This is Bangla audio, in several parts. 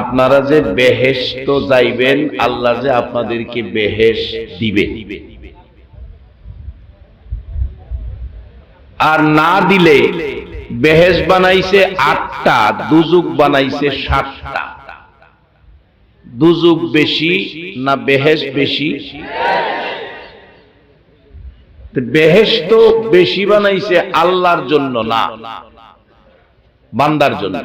আপনারা যে বেহেশত যাইবেন, আল্লাহ যে আপনাদেরকে বেহেশ দিবে। আর না দিলে বেহেশ বানাইছে আটটা দুজুক বানাইছে সাতটা। দুজুক বেশি না বেহেশ বেশি? তো বেহেশ তো বেশি বানাইছে আল্লাহর জন্য না, বান্দার জন্য।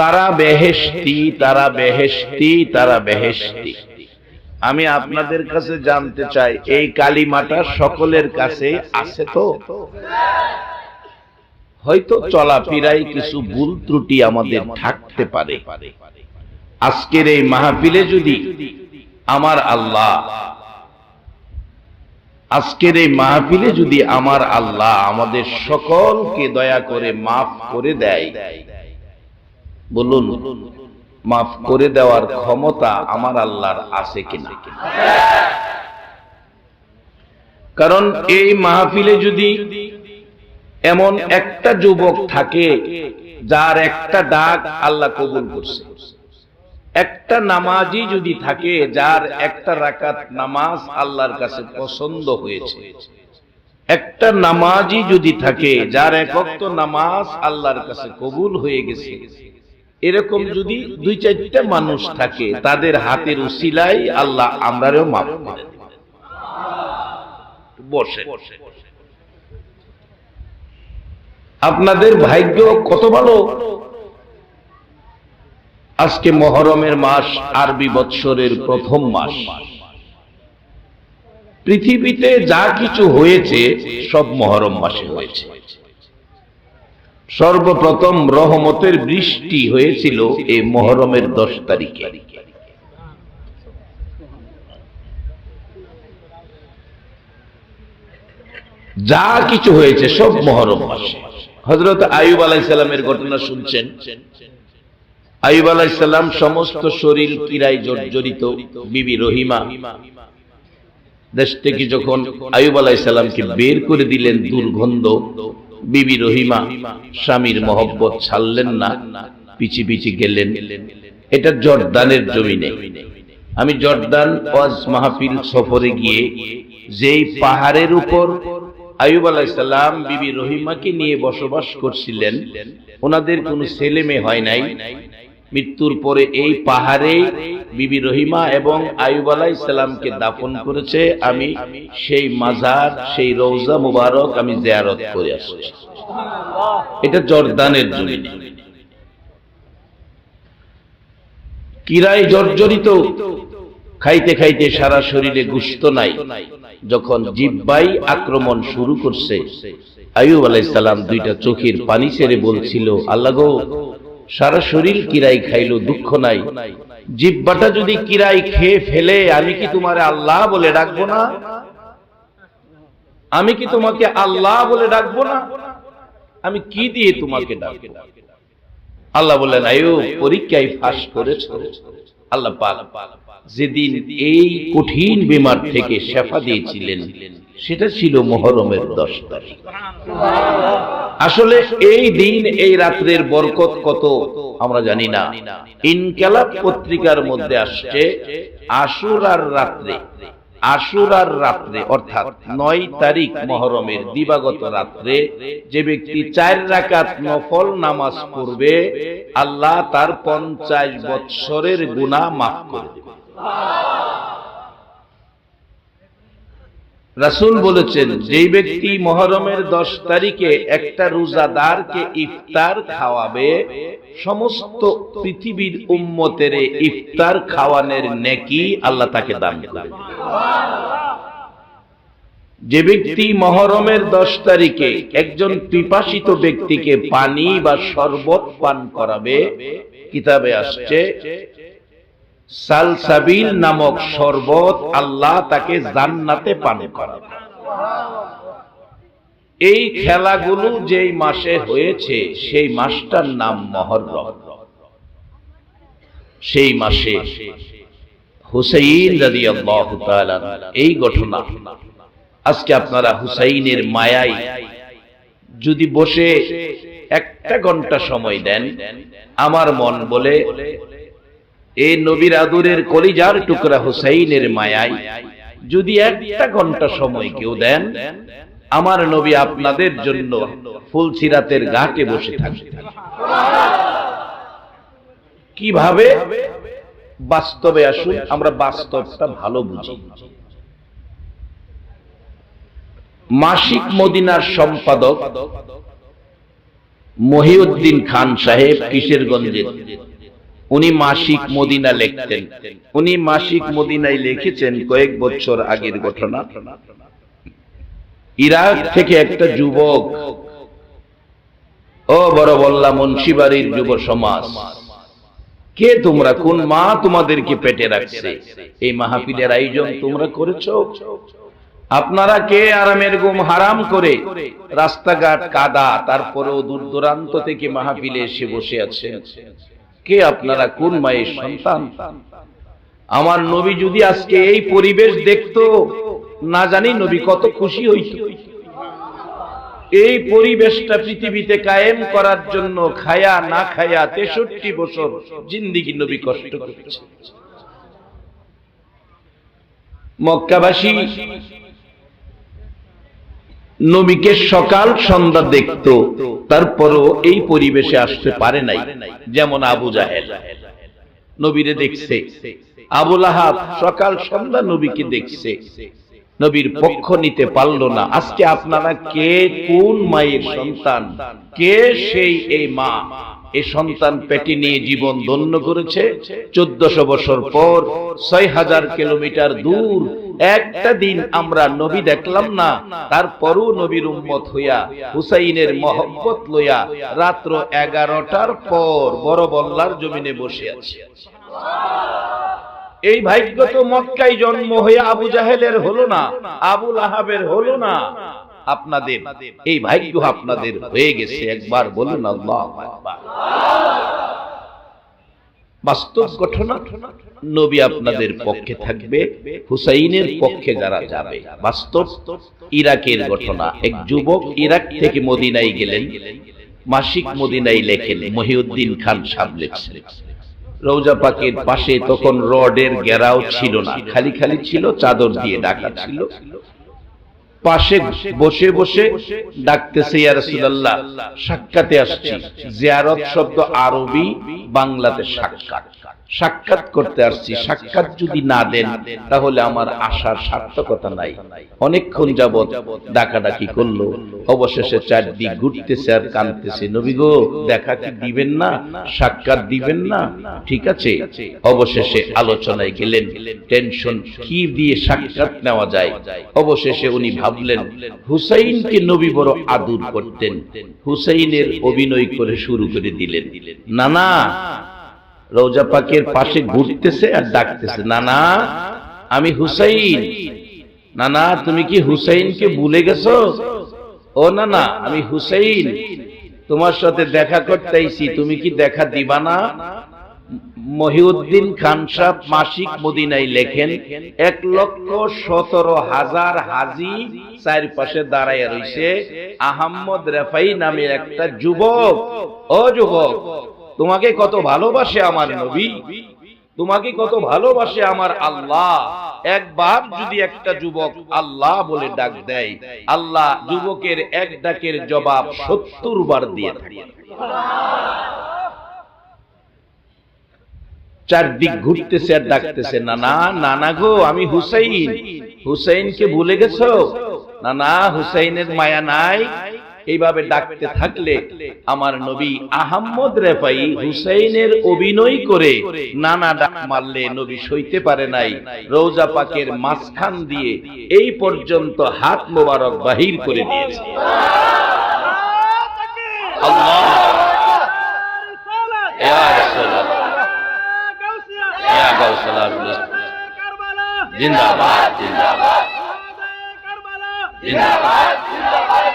তারা বেহেশতি তারা বেহেশতি তারা বেহেশতি। আমি আপনাদের কাছে জানতে চাই, এই কালিমাটা সকলের কাছে আছে তো? হয়তো চলাফেরায় কিছু ভুল ত্রুটি আমাদের থাকতে পারে। আজকের এই মাহফিলে যদি আমার আল্লাহ, আজকের এই মাহফিলে যদি আমার আল্লাহ আমাদের সকলকে দয়া করে মাফ করে দেয় বলুন, মাফ করে দেওয়ার ক্ষমতা আমার আল্লাহর আছে কিনা? কারণ এই মাহফিলে যদি এমন একটা যুবক থাকে, যার একটা ডাক আল্লাহ কবুল করছে। একটা নামাজি যদি থাকে, যার একটা রাকাত নামাজ আল্লাহর কাছে পছন্দ হয়েছে। একটা নামাজি যদি থাকে, যার একক্ত নামাজ আল্লাহর কাছে কবুল হয়ে গেছে। এরকম যদি দুই চারটা মানুষ থাকে তাদের হাতের উসিলাই আল্লাহ আমরারও মাফ করে বসে আপনাদের ভাগ্য কত ভালো? আজকে মহরমের মাস আরবি বৎসরের প্রথম মাস। পৃথিবীতে যা কিছু হয়েছে সব মহরম মাসে হয়েছে। সর্বপ্রথম রহমতের বৃষ্টি হয়েছিল এই মহরমের দশ তারিখে। যা কিছু হয়েছে সব মহরম মাসে। হজরত আয়ুব আলাইসাল্লামের ঘটনা শুনছেন? আয়ুব আলাইসাল্লাম সমস্ত শরীর কিরায় জর্জরিত, বিবি রহিমা। দেশ থেকে যখন আয়ুব আলাইসাল্লামকে বের করে দিলেন দুর্গন্ধ বিবি রহিমা, স্বামীর মহব্বত ছাড়লেন না, পিছি পিছি গেলেন। এটা জর্দানের জমিনে। আমি জর্দান ওয়াজ মাহফিল সফরে গিয়ে যেই পাহাড়ের উপর আয়ুব আলাইসাল্লাম বিবি রহিমাকে নিয়ে বসবাস করছিলেন, ওনাদের কোনো ছেলে মেয়ে হয় নাই। মৃত্যুর পরে এই পাহাড়ে বিবি রহিমা এবং আয়ুব আলাইসাল্লামকে দাফন করেছে। আমি সেই মাজার, সেই রৌজা মুবারক আমি জিয়ারত করে আসছি। এটা জর্দানের জমিনে কিরাই জর্জরিত, খাইতে খাইতে সারা শরীরে গুস্ত নাই। যখন জিব্বাই আক্রমণ শুরু করছে, আয়ুব আলাইসাল্লাম দুইটা চোখের পানি ছেড়ে বলছিল, আল্লাহ সারা শরীর কিরাই খাইলো, দুঃখ নাই। জিব্বাটা যদি কিরাই খেয়ে ফেলে, আমি কি তোমার আল্লাহ বলে ডাকবো না? আমি কি তোমাকে আল্লাহ বলে ডাকবো না? আমি কি দিয়ে তোমাকে ডাকবো? আল্লাহ বললেন, আয়ু, পরীক্ষায় ফাঁস করেছ। আল্লাহ পাক যেদিন এই কঠিন বিমার থেকে শেফা দিয়েছিলেন সেটা ছিল মহরমের দশ তারিখ। আসলে এই দিন এই রাত্রের বরকত কত আমরা জানি না। ইনকালাব পত্রিকার মধ্যে আসছে আশুরার রাত্রে আশুরার রাত্রে অর্থাৎ নয় তারিখ মহরমের দিবাগত রাত্রে যে ব্যক্তি চার রাকাত নফল নামাজ পড়বে আল্লাহ তার পঞ্চাশ বৎসরের গুণা মাফ করে দেবে। রাসুল বলেছেন, যেই ব্যক্তি মহরমের দশ তারিখে একটা রোজাদারকে ইফতার খাওয়াবে, সমস্ত পৃথিবীর উম্মতের ইফতার খাওয়ানোর নেকি আল্লাহ তাকে দান করবে। যে ব্যক্তি মহরমের দশ তারিখে একজন পিপাসিত ব্যক্তিকে পানি বা শরবত পান করাবে, কিতাবে আসছে সালসাবিল নামক শরবত আল্লাহ তাকে জান্নাতে পান করাবে এই খেলাগুলো যেই মাসে হয়েছে, সেই মাসটার নাম মহররম সেই মাসে হুসাইন এই ঘটনা। আজকে আপনারা হুসাইনের মায়াই যদি বসে একটা ঘণ্টা সময় দেন, আমার মন বলে এই নবীর আদুরের কলিজার টুকরা হুসাইনের মায়াই যদি একটা ঘণ্টা সময় কেউ দেন, আমার নবী আপনাদের জন্য ফুলসিরাতের ঘাটে বসে থাকবে। কীভাবে? বাস্তবে আসুন, আমরা বাস্তবটা ভালো বুঝি। মাসিক মদিনার সম্পাদক মহিউদ্দিন খান সাহেব কিশোরগঞ্জের। উনি মাসিক মদিনা লিখতেন উনি মাসিক মদিনায় লিখেছেন কয়েক বছর আগের ঘটনা। ইরাক থেকে একটা যুবক, ও বড় বল্লা মুন্সিবাড়ির যুব সমাজ, কে তোমরা? কোন মা তোমাদেরকে পেটে রাখছে? এই মাহফিলের আয়োজন তোমরা করেছ? আপনারা কে আরামের গুম হারাম করে রাস্তাঘাট কাদা, তারপরেও দূর দূরান্ত থেকে মাহফিলে এসে বসে আছেন? কে আপনারা, কোন মায়ের সন্তান? আমার নবী যদি আজকে এই পরিবেশ দেখতো, না জানি নবী কত খুশি হইত। এই পরিবেশটা পৃথিবীতে কায়েম করার জন্য খায়া না খায়া তেষট্টি বছর জিন্দিগি নবী কষ্ট করেছে। মক্কাবাসী নবীকে সকাল সন্ধ্যা দেখত, তারপরও এই পরিবেশে আসতে পারে নাই, যেমন আবু জাহেল। নবীরে দেখছে আবুল আহাব সকাল সন্ধ্যা নবীকে দেখছে, নবীর পক্ষ নিতে পারল না। আজকে আপনারা কে, কোন মায়ের সন্তান? কে সেই এই মা? এই সন্তান পেটে নিয়ে জীবন ধন্য করেছে। চোদ্দশো বছর পর ছয় হাজার কিলোমিটার দূর একটা দিন আমরা নবী দেখলাম না, তারপরও নবীর উম্মত হইয়া হুসাইনের মহব্বত লইয়া রাত্র এগারোটার পর বড় বল্লার জমিনে বসে আছে। এই ভাগ্য তো মক্কায় জন্ম হয়ে আবু জাহেলের হলো না আবুল আহাবের হলো না। আপনাদের, এই ভাগ্য আপনাদের হয়ে গেছে, একবার বলুন আল্লাহ বাস্তব ঘটনা নবী আপনাদের পক্ষে থাকবে, হুসাইনের পক্ষে যারা যাবে। বাস্তব ইরাকের ঘটনা। এক যুবক ইরাক থেকে মদিনায় গেলেন, মাসিক মদিনায় লেখেন, মহিউদ্দিন খান সাহেব লেখছেন রৌজা পাকের পাশে তখন রডের গেরাও ছিল না, খালি খালি ছিল, চাদর দিয়ে ঢাকা ছিল। পাশে বসে বসে ডাকতেছে, ইয়া রাসূলুল্লাহ, সাক্ষাতে আসছি। জিয়ারত শব্দ আরবি, বাংলাতে সাক্ষাৎ। সাক্ষাৎ করতে আসছি। সাক্ষাৎ যদি না দেন, তাহলে আমার আশার সার্থকতা নাই। অনেকক্ষণ যাবৎ ডাকাডাকি করল। অবশেষে চারদিক ঘুরতেছে আর কানতেছে নবী গো, দেখা কি দিবেন না? সাক্ষাৎ দিবেন না? ঠিক আছে। অবশেষে আলোচনায় গেলেন। টেনশন কি দিয়ে সাক্ষাৎ নেওয়া যায়? অবশেষে উনি ভাবলেন, হুসাইনকে নবী বড় আদর করতেন। হুসাইনের অভিনয় করে শুরু করে দিলেন। না না রোজা পাকের পাশে ঘুরতেছে আর ডাকতেছে না না আমি হুসাইন। না না তুমি কি হুসাইনকে ভুলে গেছো? ও না না আমি হুসাইন। তোমার সাথে দেখা করতে আইছি, তুমি কি দেখা দিবা না? মহিউদ্দিন খান সাহেব মাসিক মদিনায় লেখেন, এক লক্ষ সতেরো হাজার হাজি চারপাশে দাঁড়াইয়া রইছে। আহম্মদ রেফাই নামে একটা যুবক। ও যুবক, তোমাকে কত ভালোবাসে আমার নবী? তোমাকে কত ভালোবাসে আমার আল্লাহ? একবার যদি একটা যুবক আল্লাহ বলে ডাক দেয়, আল্লাহ যুবকের এক ডাকের জবাব সত্তর বার দিয়ে থাকে। চারদিক ঘুরতেছে আর ডাকতেছে না না নানা গো আমি হুসাইন। হুসাইনকে ভুলে গেছো? না না হুসাইনের মায়া নাই। এইভাবে ডাকতে থাকলে আমার নবী আহম্মদ রেফাই হুসাইনের অভিনয় করে নানা ডাক মারলে নবী সইতে পারে নাই। রোজা পাকের মাঝখান দিয়ে এই পর্যন্ত হাত মোবারক বাহির করে দিয়েছে। আল্লাহ গাউসুল আজম জিন্দাবাদ। জিন্দাবাদ জিন্দাবাদ।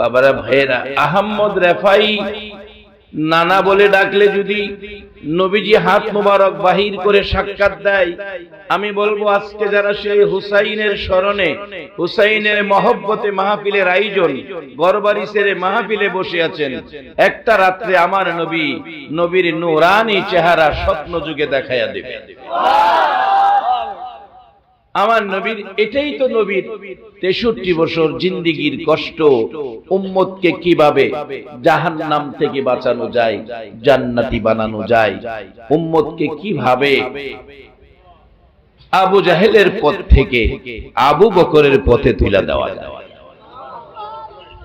বাবারা ভাইয়েরা আহম্মদ রেফাই নানা বলে ডাকলে যদি নবীজি হাত মোবারক বাহির করে সাক্ষাৎ দেয়, আমি বলব আজকে যারা সেই হুসাইনের স্মরণে, হুসাইনের মহব্বতে মাহফিলের আয়োজন, গরবারি সেরে মাহফিলে বসে আছেন, একটা রাত্রে আমার নবী, নবীর নুরানি চেহারা স্বপ্ন যুগে দেখাইয়া দেবে। আমার নবীর, এটাই তো নবীর। তেষট্টি বছর জিন্দিগির কষ্ট উম্মতকে কীভাবে জাহান নাম থেকে বাঁচানো যায়, জান্নাতি বানানো যায়, উম্মতকে কীভাবে আবু জাহেলের পথ থেকে আবু বকরের পথে তুলে দেওয়া যায়।